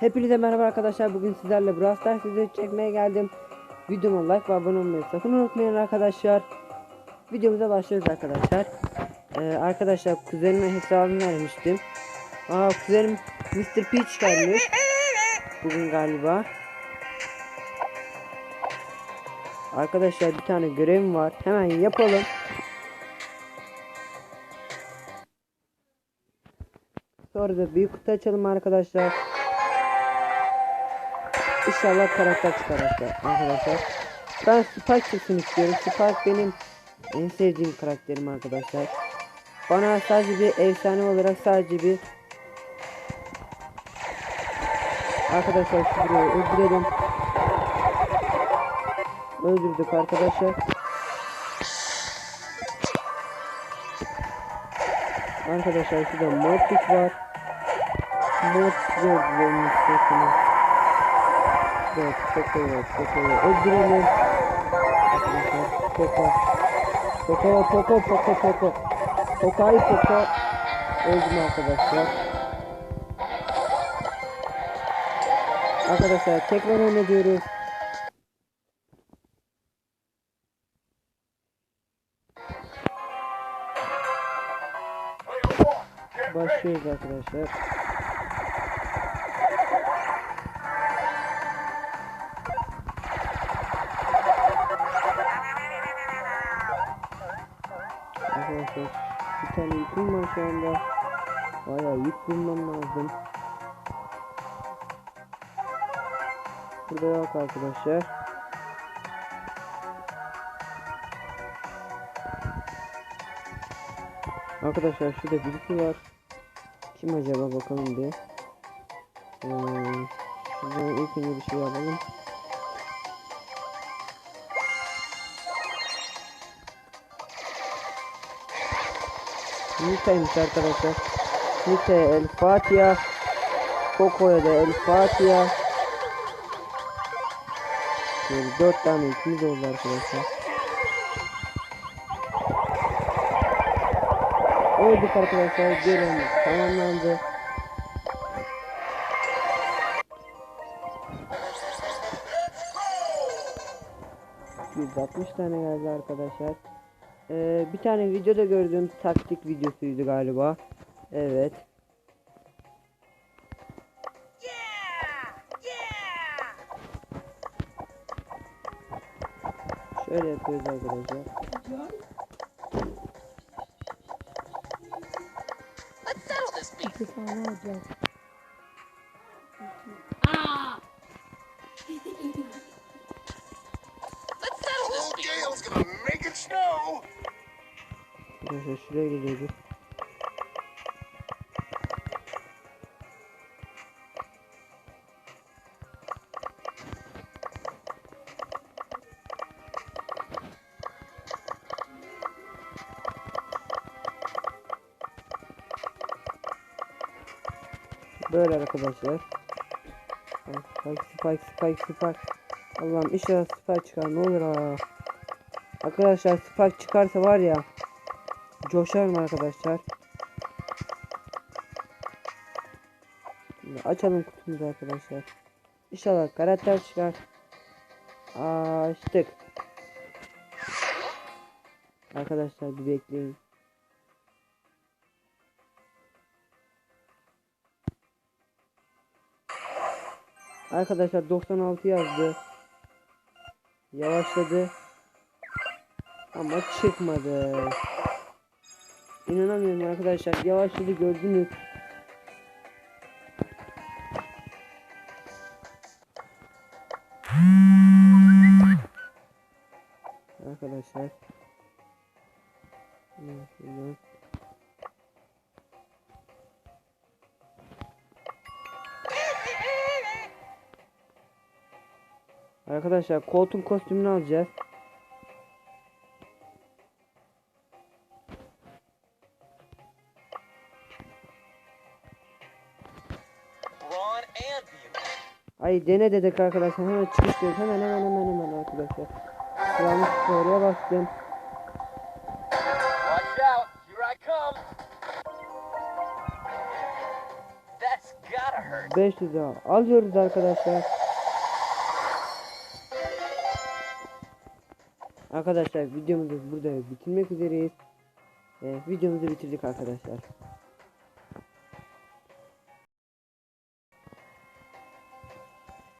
Hepinize merhaba arkadaşlar. Bugün sizlerle Brawl Stars videosu çekmeye geldim. Videoma like ve abone olmayı sakın unutmayın arkadaşlar. Videomuza başlıyoruz arkadaşlar. Ee, arkadaşlar kuzenime hesabını vermiştim. Aa kuzenim Mr. Peach gelmiş. Bugün galiba. Arkadaşlar bir tane görevim var. Hemen yapalım. Sonra da büyük kutu açalım arkadaşlar. İnşallah karakter çıkar arkadaşlar. Ben Spike çıksın istiyorum. Spike benim en sevdiğim karakterim arkadaşlar. Bana sadece bir efsane olarak sadece bir Arkadaşlar şurayı öldürelim. Öldürdük arkadaşlar. Arkadaşlar şurada Mortis var. Mortis öldürelim istiyorsunuz. Evet, çok iyi. Öldürelim. Poco. Poco, Poco, Poco, Poco. Poco'yu Poco. Öldüm arkadaşlar. Arkadaşlar tekrar oynatıyoruz. Başlıyoruz arkadaşlar. Arkadaşlar bir tane yüküm var şu anda. Bayağı yük bulmam lazım. Burada yok arkadaşlar. Arkadaşlar şurada birisi var. Kim acaba bakalım bir. Ee, ilk önce bir şey alalım. Nita'ymış arkadaşlar. Nita El Fatiha. Coco'ya da El Fatiha. Böyle dört tane ikimiz oldu arkadaşlar. Öldük arkadaşlar. Görevimiz tamamlandı. %60 tane geldi arkadaşlar. Ee, bir tane videoda gördüğüm taktik videosuydu galiba. Evet. Şöyle yapıyoruz arkadaşlar. İki tane alacağız. Let's it snow. Arkadaşlar şuraya gidiyoruz. Böyle arkadaşlar. Spike, spike, spike, spike. Allah'ım inşallah spike çıkar ne olur ha. Arkadaşlar spike çıkarsa var ya. Coşarım arkadaşlar. Açalım kutumuzu arkadaşlar. İnşallah karakter çıkar. Açtık. Arkadaşlar bir bekleyin. Arkadaşlar 96 yazdı. Yavaşladı. Ama çıkmadı. İnanamıyorum arkadaşlar. Yavaşladı gördünüz. Arkadaşlar. Arkadaşlar koltuğun kostümünü alacağız. Ay dene dedik arkadaşlar hemen çıkıştırıyoruz hemen hemen hemen hemen arkadaşlar. Yanlış oraya bastım. Watch out. Here I come. That's gotta gotta hurt. 500 daha alıyoruz arkadaşlar. Arkadaşlar videomuzu burada bitirmek üzereyiz. Ee, videomuzu bitirdik arkadaşlar.